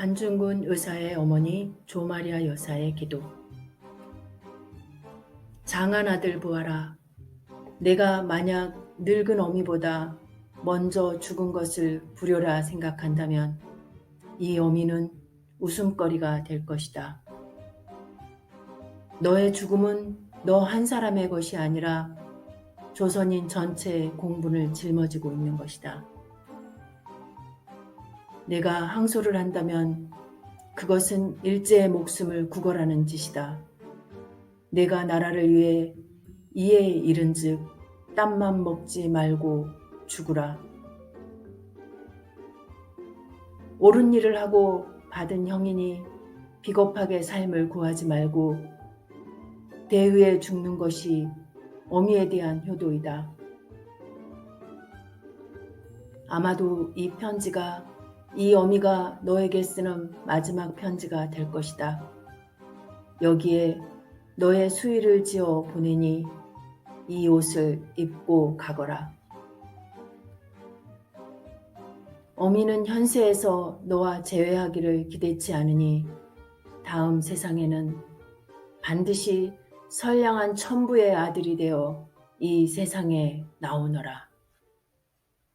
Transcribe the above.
안중근 의사의 어머니 조마리아 여사의 기도. 장한 아들 보아라. 내가 만약 늙은 어미보다 먼저 죽은 것을 불효라 생각한다면 이 어미는 웃음거리가 될 것이다. 너의 죽음은 너 한 사람의 것이 아니라 조선인 전체의 공분을 짊어지고 있는 것이다. 내가 항소를 한다면 그것은 일제의 목숨을 구걸하는 짓이다. 내가 나라를 위해 이에 이른 즉 땀만 먹지 말고 죽으라. 옳은 일을 하고 받은 형이니 비겁하게 삶을 구하지 말고 대의에 죽는 것이 어미에 대한 효도이다. 아마도 이 편지가 이 어미가 너에게 쓰는 마지막 편지가 될 것이다. 여기에 너의 수의를 지어 보내니 이 옷을 입고 가거라. 어미는 현세에서 너와 재회하기를 기대치 않으니 다음 세상에는 반드시 선량한 천부의 아들이 되어 이 세상에 나오너라.